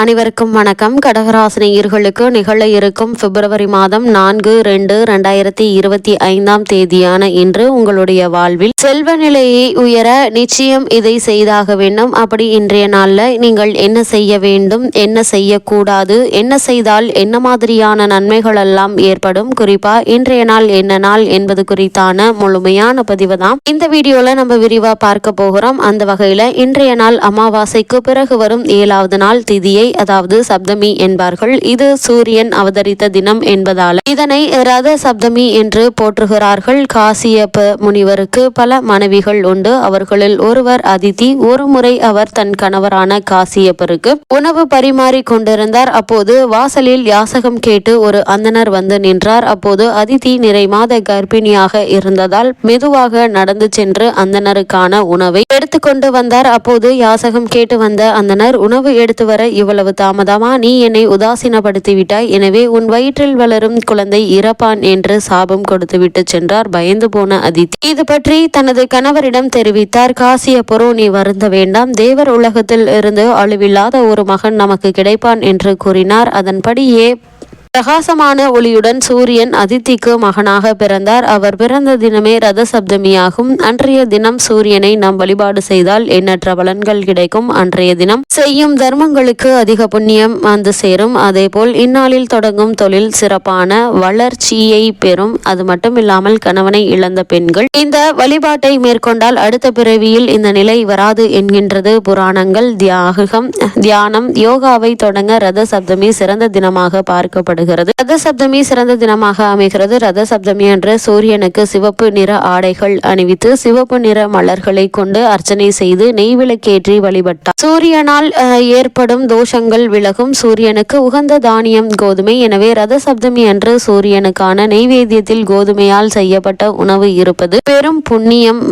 அனைவருக்கும் வணக்கம். கடகராசினியர்களுக்கு நிகழ இருக்கும் பிப்ரவரி மாதம் நான்கு ரெண்டு ரெண்டாயிரத்தி இருபத்தி ஐந்தாம் தேதியான இன்று உங்களுடைய வாழ்வில் செல்வ நிலையை உயர நிச்சயம் இதை செய்தாக வேண்டும். அப்படி இன்றைய நாளில் நீங்கள் என்ன செய்ய வேண்டும் என்ன செய்யக்கூடாது என்ன செய்தால் என்ன மாதிரியான நன்மைகள் எல்லாம் ஏற்படும்? குறிப்பா இன்றைய நாள் என்ன நாள் என்பது குறித்தான முழுமையான பதிவு தான். இந்த வீடியோல நம்ம விரிவா பார்க்க போகிறோம். அந்த வகையில இன்றைய நாள் அமாவாசைக்கு பிறகு வரும் ஏழாவது நாள் திதியை அதாவது சப்தமி என்பார்கள். இது சூரியன் அவதரித்த தினம் என்பதால் இதனை ரத சப்தமி என்று போற்றுகிறார்கள். காசியப்ப முனிவருக்கு பல மனைவிகள் உண்டு. அவர்களில் ஒருவர் அதிதி ஒரு முறை அவர் தன் கணவரான காசியப்பருக்கு உணவு பரிமாறி கொண்டிருந்தார். அப்போது வாசலில் யாசகம் கேட்டு ஒரு அந்தனர் வந்து நின்றார். அப்போது அதிதி நிறை மாத கர்ப்பிணியாக இருந்ததால் மெதுவாக நடந்து சென்று அந்தனருக்கான உணவை எடுத்துக்கொண்டு வந்தார். அப்போது யாசகம் கேட்டு வந்த அந்தனர் உணவு எடுத்து வர சிறிதளவு தாமதமா நீ என்னை உதாசீனப்படுத்தி விட்டாய் எனவே உன் வயிற்றில் வளரும் குழந்தை இறப்பான் என்று சாபம் கொடுத்துவிட்டு சென்றார் பயந்து போன அதித்தி. இது பற்றி தனது கணவரிடம் தெரிவித்தார். காசியப்பரோ நீ வருந்த வேண்டாம். தேவர் உலகத்தில் இருந்து அழிவில்லாத ஒரு மகன் நமக்கு கிடைப்பான் என்று கூறினார். அதன்படியே பிரகாசமான ஒளியுடன் சூரியன் அதித்திக்கு மகனாக பிறந்தார். அவர் பிறந்த தினமே ரத சப்தமியாகும் அன்றைய தினம் சூரியனை நாம் வழிபாடு செய்தால் எண்ணற்ற பலன்கள் கிடைக்கும். அன்றைய தினம் செய்யும் தர்மங்களுக்கு அதிக புண்ணியம் வந்து சேரும். அதேபோல் இந்நாளில் தொடங்கும் தொழில் சிறப்பான வளர்ச்சியை பெறும். அது மட்டும் இல்லாமல் கணவனை இழந்த பெண்கள் இந்த வழிபாட்டை மேற்கொண்டால் அடுத்த பிறவியில் இந்த நிலை வராது என்கின்றது. புராணங்கள் தியாகம் தியானம் யோகாவை தொடங்க ரத சப்தமி சிறந்த தினமாக பார்க்கப்படுகிறது. ரத சப்தமி சிறந்த தினமாக அமைகிறது. ரத சப்தமி அன்று சூரியனுக்கு சிவப்பு நிற ஆடைகள் அணிவித்து சிவப்பு நிற மலர்களை கொண்டு அர்ச்சனை செய்து நெய் விளக்கேற்றி வழிபட்டார். சூரியனால் ஏற்படும் தோஷங்கள் விலகும். சூரியனுக்கு உகந்த தானியம் கோதுமை. எனவே ரத சப்தமி அன்று சூரியனுக்கான நெய்வேத்தியத்தில் கோதுமையால் செய்யப்பட்ட உணவு இருப்பது பெரும் புண்ணியம்.